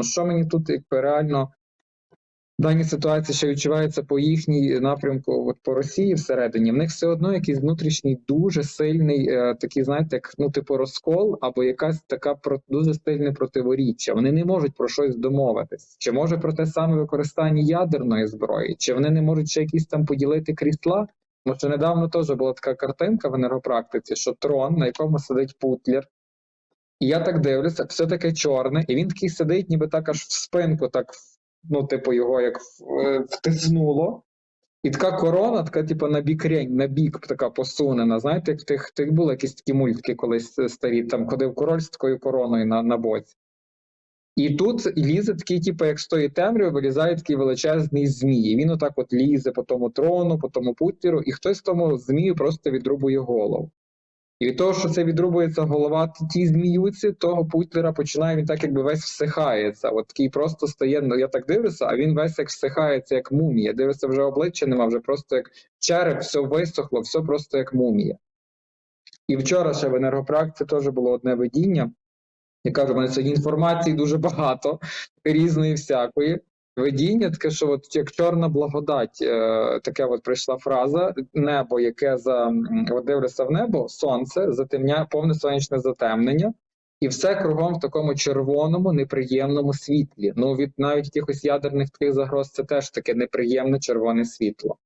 Ну що мені тут якби реально в даній ситуації ще відчувається по їхній напрямку, от по Росії всередині, в них все одно якийсь внутрішній дуже сильний, е, такий, знаєте, як ну, типу розкол, або якась така про дуже сильне противоріччя. Вони не можуть про щось домовитись. Чи може про те саме використання ядерної зброї, чи вони не можуть ще якісь там поділити крісла? Що недавно теж була така картинка в енергопрактиці, що трон, на якому сидить Путлер. І я так дивлюся, все таке чорне, і він такий сидить, ніби так аж в спинку, так ну, типу, його як е, втиснуло. І така корона, така, типу, на бік рень, на бік така посунена. Знаєте, як в тих, тих були якісь такі мультики колись е, старі, там ходив король з такою короною на, на боці. І тут лізе такий, типу, як з тої темряви, вилізає такий величезний змій. І він отак от лізе по тому трону, по тому путлеру, і хтось тому змію просто відрубує голову. І від того, що це відрубується голова тій зміюці, того путлера починає він так, якби весь всихається. От такий просто стає. Ну я так дивлюся, а він весь як всихається, як мумія. Дивишся, вже обличчя нема, вже просто як череп, все висохло, все просто як мумія. І вчора ще в енергопрактиці теж було одне видіння. Я кажу, в мене сьогодні інформації дуже багато, різної всякої. Видіння таке, що от як чорна благодать, е, таке от прийшла фраза: небо, яке за от в небо, сонце затемняє повне сонячне затемнення, і все кругом в такому червоному, неприємному світлі. Ну від навіть якихось ядерних таких загроз це теж таке неприємне червоне світло.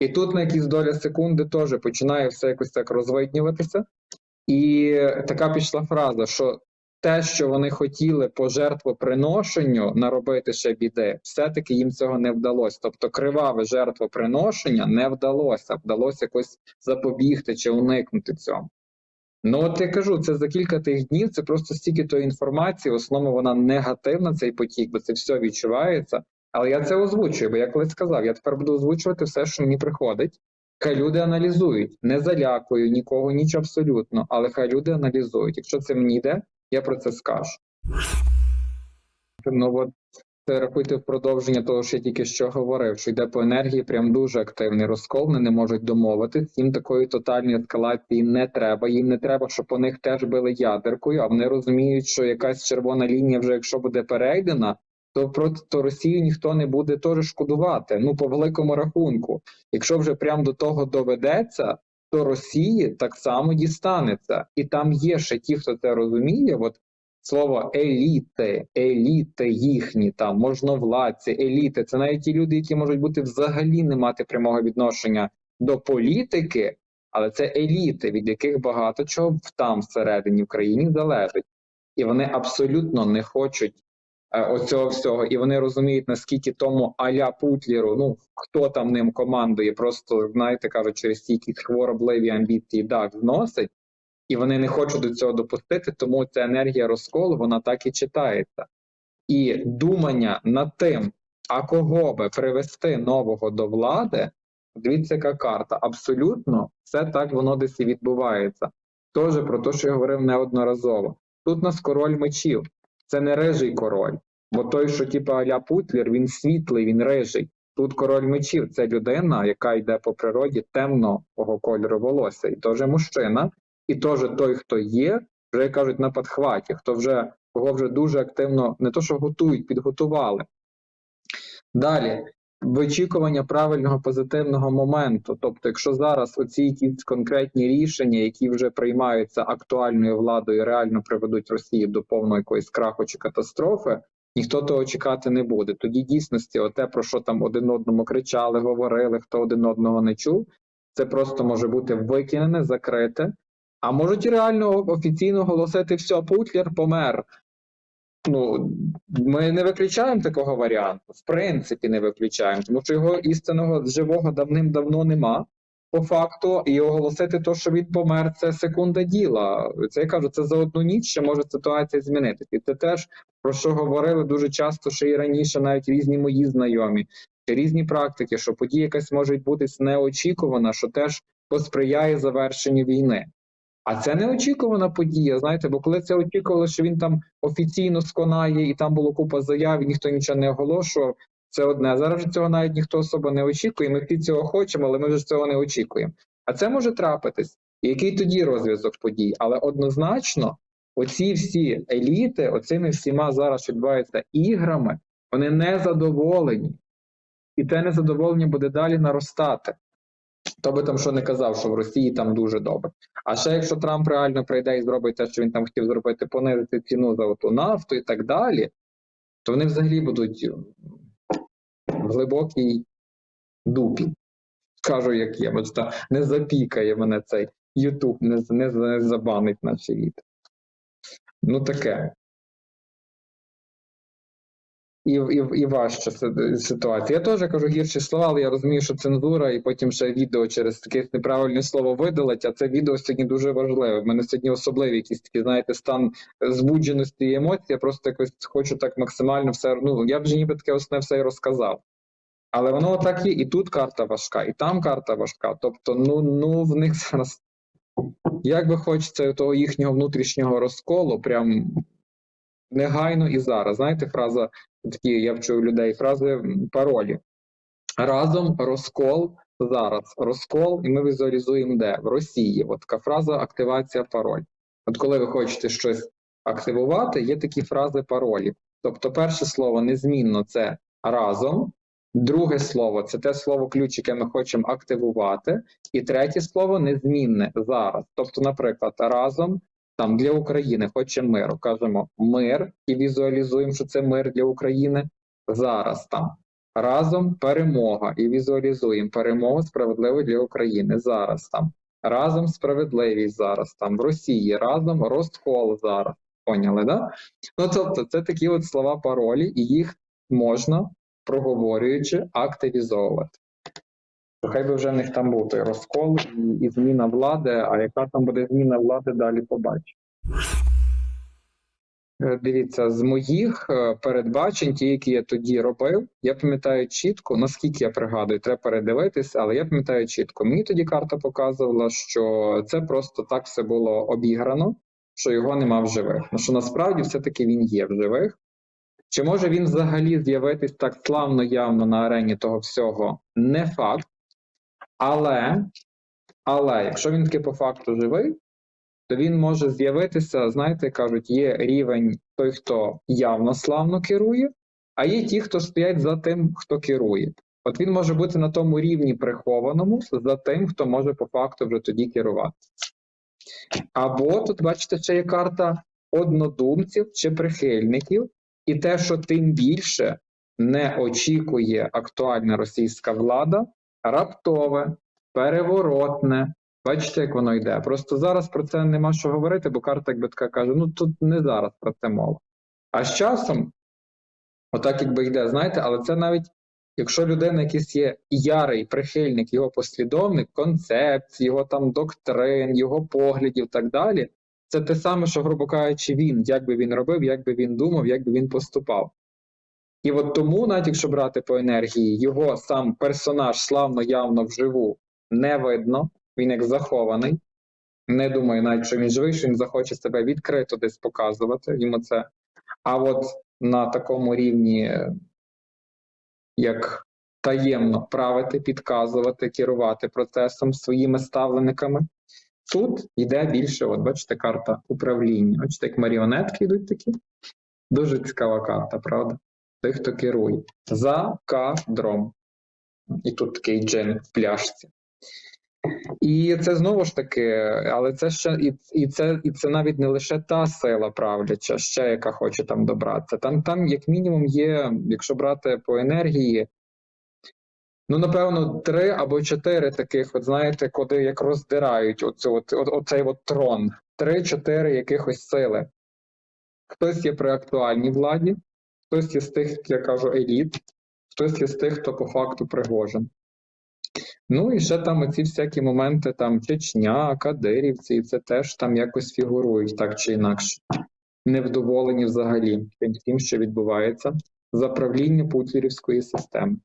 І тут на якісь доля секунди теж починає все якось так розвиднюватися. І така пішла фраза, що те, що вони хотіли по жертвоприношенню наробити ще біди, все-таки їм цього не вдалося. Тобто криваве жертвоприношення не вдалося, вдалося якось запобігти чи уникнути цьому. Ну, от я кажу, це за кілька тих днів, це просто стільки тої інформації, в основному вона негативна, цей потік, бо це все відчувається. Але я це озвучую, бо я колись сказав, я тепер буду озвучувати все, що мені приходить. Хай люди аналізують, не залякую нікого, ніч абсолютно, але хай люди аналізують. Якщо це мені йде, я про це скажу. Ну от це рахуйте в продовження того, що я тільки що говорив, що йде по енергії, прям дуже активний розкол, вони не можуть домовитись. Їм такої тотальної ескалації не треба. Їм не треба, щоб по них теж били ядеркою, а вони розуміють, що якась червона лінія, вже якщо буде перейдена, то проти то Росію ніхто не буде теж шкодувати. Ну, по великому рахунку. Якщо вже прям до того доведеться, то Росії так само дістанеться. І там є ще ті, хто це розуміє. От слово еліти, еліти їхні, там можновладці, еліти це навіть ті люди, які можуть бути взагалі не мати прямого відношення до політики, але це еліти, від яких багато чого там всередині в країні залежить. І вони абсолютно не хочуть оцього всього, і вони розуміють, наскільки тому аля Путлеру, ну хто там ним командує, просто знаєте, кажуть, через якісь хворобливі амбіції так вносить, і вони не хочуть до цього допустити, тому ця енергія розколу вона так і читається. І думання над тим, а кого би привести нового до влади, дивіться, яка карта. Абсолютно все так воно десь і відбувається. Теж про те, що я говорив неодноразово. Тут нас король мечів, це не режий король, бо той, що типу Аля Путлер, він світлий, він рижий. Тут король мечів це людина, яка йде по природі темного кольору волосся, і теж мужчина, і теж той, хто є, вже кажуть на подхваті, хто вже кого вже дуже активно не то, що готують, підготували. Далі вичікування правильного позитивного моменту. Тобто, якщо зараз оці якісь конкретні рішення, які вже приймаються актуальною владою, реально приведуть Росію до повної якоїсь краху чи катастрофи, ніхто того чекати не буде. Тоді дійсності, оте, про що там один одному кричали, говорили, хто один одного не чув, це просто може бути викинене, закрите. А можуть реально офіційно оголосити, все, Путлер помер. Ну, ми не виключаємо такого варіанту, в принципі, не виключаємо, тому що його істинного живого давним-давно нема. По факту, і оголосити те, що він помер, це секунда діла. Це я кажу, це за одну ніч ще може ситуація змінитися. І це теж про що говорили дуже часто, що і раніше, навіть різні мої знайомі, чи різні практики, що подія якась може бути неочікувана, що теж посприяє завершенню війни. А це неочікувана подія, знаєте, бо коли це очікували, що він там офіційно сконає, і там було купа заяв, і ніхто нічого не оголошував. Це одне. Зараз цього навіть ніхто особо не очікує. Ми всі цього хочемо, але ми вже цього не очікуємо. А це може трапитись. І який тоді розв'язок подій? Але однозначно, оці всі еліти, оцими всіма зараз відбуваються іграми, вони не задоволені. І те незадоволення буде далі наростати. Хто би там що не казав, що в Росії там дуже добре. А ще якщо Трамп реально прийде і зробить те, що він там хотів зробити, понизити ціну за оту нафту і так далі, то вони взагалі будуть в глибокій дупі. Скажу, як є, що не запікає мене цей Ютуб, не, не, не забанить наші відео. Ну таке. І, і, і важча ситуація. Я теж кажу гірші слова, але я розумію, що цензура, і потім ще відео через таке неправильне слово видалить, а це відео сьогодні дуже важливе. В мене сьогодні особливий якийсь такий, знаєте, стан збудженості і емоцій. Я просто якось хочу так максимально все. Ну, я вже ніби таке основне все і розказав. Але воно так є, і тут карта важка, і там карта важка. Тобто, ну, ну в них зараз, як би хочеться того їхнього внутрішнього розколу, прям негайно і зараз. Знаєте, фраза такі, я вчу у людей фрази паролі. Разом розкол зараз. Розкол, і ми візуалізуємо де? В Росії. От така фраза активація пароль. От коли ви хочете щось активувати, є такі фрази паролі. Тобто, перше слово незмінно це разом. Друге слово це те слово ключ, яке ми хочемо активувати, і третє слово незмінне зараз. Тобто, наприклад, разом там для України хочемо миру. Кажемо мир і візуалізуємо, що це мир для України зараз там. Разом перемога і візуалізуємо перемогу справедливу для України зараз там. Разом справедливість зараз там в Росії, разом розкол зараз. Поняли, да? Ну тобто, це такі от слова паролі, і їх можна, проговорюючи, активізовувати. Хай би вже в них там був той розкол і, і зміна влади, а яка там буде зміна влади, далі побачимо. Е, Дивіться, з моїх е, передбачень, ті, які я тоді робив, я пам'ятаю чітко, наскільки я пригадую, треба передивитися, але я пам'ятаю чітко. Мені тоді карта показувала, що це просто так все було обіграно, що його нема в живих. Ну що насправді все-таки він є в живих. Чи може він взагалі з'явитись так славно явно на арені того всього? Не факт. Але, але якщо він таки по факту живий, то він може з'явитися, знаєте, кажуть, є рівень той, хто явно славно керує, а є ті, хто стоять за тим, хто керує. От він може бути на тому рівні прихованому за тим, хто може по факту вже тоді керувати. Або тут, бачите, ще є карта однодумців чи прихильників, і те, що тим більше не очікує актуальна російська влада, раптове, переворотне. Бачите, як воно йде. Просто зараз про це нема що говорити, бо карта, якби така каже: ну тут не зараз про це мова. А з часом, отак якби йде, знаєте, але це навіть якщо людина якийсь є ярий прихильник, його послідовник, концепцій, його там доктрин, його поглядів і так далі, це те саме, що, грубо кажучи, він, як би він робив, як би він думав, як би він поступав. І от тому, навіть якщо брати по енергії, його сам персонаж славно явно вживу не видно, він як захований. Не думаю, навіть що він живий, що він захоче себе відкрито десь показувати йому це. А от на такому рівні, е, як таємно правити, підказувати, керувати процесом своїми ставленниками, тут йде більше, от бачите, карта управління. Бачите, як маріонетки йдуть такі. Дуже цікава карта, правда? Той, хто керує. За кадром. І тут такий джин в пляшці. І це знову ж таки, але це ще і, і це і це навіть не лише та сила правляча, ще яка хоче там добратися. Там, там, як мінімум, є, якщо брати по енергії, ну напевно, три або чотири таких, от знаєте, куди як роздирають оцю, от, оцей от трон, три-чотири якихось сили. Хтось є при актуальній владі, хтось є з тих, я кажу, еліт, хтось є з тих, хто по факту пригожен. Ну і ще там оці всякі моменти, там Чечня, Кадирівці, і це теж там якось фігурують так чи інакше. Невдоволені взагалі тим, що відбувається за правління путлерівської системи.